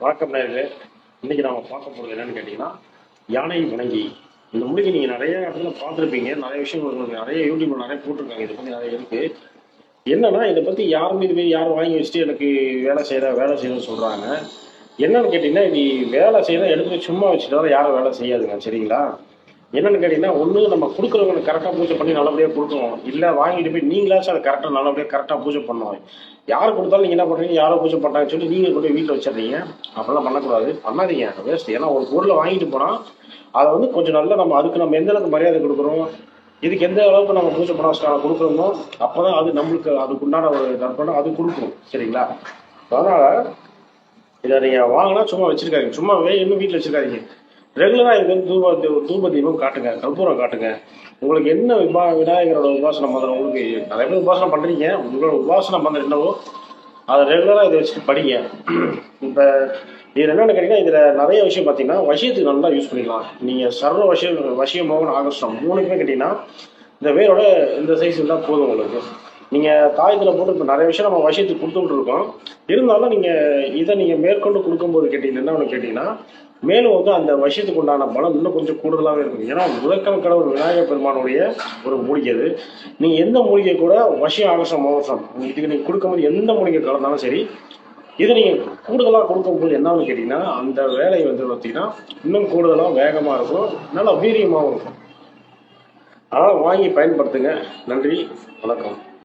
வணக்கம் நேர்களே இன்னைக்கு நாம பார்க்க போறது என்னன்னு கேட்டீங்கன்னா யானை வணங்கி. இந்த மொழிக்கு நீங்க நிறைய இடத்துல பார்த்துருப்பீங்க. நிறைய விஷயங்கள் உங்களுக்கு நிறைய யூடியூப்ல நிறைய போட்டிருக்காங்க. இதை பத்தி நிறைய இருக்கு. என்னன்னா இதை பத்தி யாரும் இது மாதிரி யாரும் வாங்கி வச்சுட்டு எனக்கு வேலை செய்யற வேலை செய்யணும்னு சொல்றாங்க. என்னன்னு கேட்டீங்கன்னா நீ வேலை செய்யற எடுத்து சும்மா வச்சுட்டு யாரும் வேலை செய்யாதுங்க. சரிங்களா? என்னன்னு கேட்டீங்கன்னா ஒண்ணு நம்ம கொடுக்குறவங்க கரெக்டாக பூஜை பண்ணி நல்லபடியாக கொடுக்கணும். இல்லை வாங்கிட்டு போய் நீங்களாச்சும் அதை கரெக்டாக நல்லபடியாக கரெக்டாக பூஜை பண்ணணும். யார் கொடுத்தாலும் நீங்கள் என்ன பண்ணுறீங்க யாரோ பூஜை பண்ணுறாங்கன்னு சொல்லி நீங்கள் கொண்டு போய் வீட்டில் வச்சிடுறீங்க. அப்படிலாம் பண்ணக்கூடாது. பண்ணாதீங்க. வேஸ்ட் ஏன்னா ஒரு பொருளை வாங்கிட்டு போனால் அதை வந்து கொஞ்சம் நல்லா நம்ம அதுக்கு நம்ம எந்த அளவுக்கு மரியாதை கொடுக்குறோம் இதுக்கு எந்த அளவுக்கு நம்ம பூஜை பண்ண கொடுக்குறோமோ அப்போ தான் அது நம்மளுக்கு அதுக்கு உண்டான ஒரு நற்பணம் அது கொடுக்கும். சரிங்களா? அதனால் இதை நீங்கள் வாங்கினா சும்மா வச்சிருக்காதீங்க. சும்மா வே இன்னும் வீட்டில் வச்சுருக்காதீங்க. ரெகுலராக இது வந்து தூப தூப தீபம் காட்டுங்க கற்பூரம் காட்டுங்க. உங்களுக்கு என்ன விபா விநாயகரோட உபாசனம் மந்திரம் உங்களுக்கு நிறைய பேர் உபாசனம் பண்ணுறீங்க உங்களோட உபாசனம் மந்திரம் என்னவோ அதை ரெகுலராக இதை வச்சுட்டு படிங்க. இப்போ இதில் என்னென்னு கேட்டிங்கன்னா இதில் நிறைய விஷயம் பார்த்தீங்கன்னா வசியத்துக்கு நல்லா யூஸ் பண்ணிக்கலாம். நீங்கள் சர்வ வசியம் வசியம் மோகன் ஆகஸ்டம் மூணுக்குமே கேட்டிங்கன்னா இந்த வேரோட இந்த சைஸ் இருந்தால் போதும் உங்களுக்கு. நீங்கள் தாயத்தில் போட்டு இப்போ நிறைய விஷயம் நம்ம வசியத்துக்கு கொடுத்துட்டு இருக்கோம் இருந்தாலும் நீங்கள் இதை நீங்கள் மேற்கொண்டு கொடுக்கும்போது கேட்டிங்கன்னா என்ன ஒன்று கேட்டிங்கன்னா மேலும் வந்து அந்த விஷயத்துக்கு உண்டான பலம் இன்னும் கொஞ்சம் கூடுதலாகவே இருக்கும் ஏன்னா முதற்கண் கடவுள் விநாயகர் பெருமானுடைய ஒரு மூலிகை அது நீங்கள் எந்த மூலிகை கூட வசியம் அவசரம் அவசரம் இதுக்கு நீங்கள் கொடுக்கும்போது எந்த மூலிகை கலந்தாலும் சரி இதை நீங்கள் கூடுதலாக கொடுக்கும்போது என்னன்னு கேட்டிங்கன்னா அந்த வேலை வந்து பார்த்தீங்கன்னா இன்னும் கூடுதலாக வேகமாக இருக்கும் நல்லா வீரியமாகவும் இருக்கும். அதனால் வாங்கி பயன்படுத்துங்க. நன்றி வணக்கம்.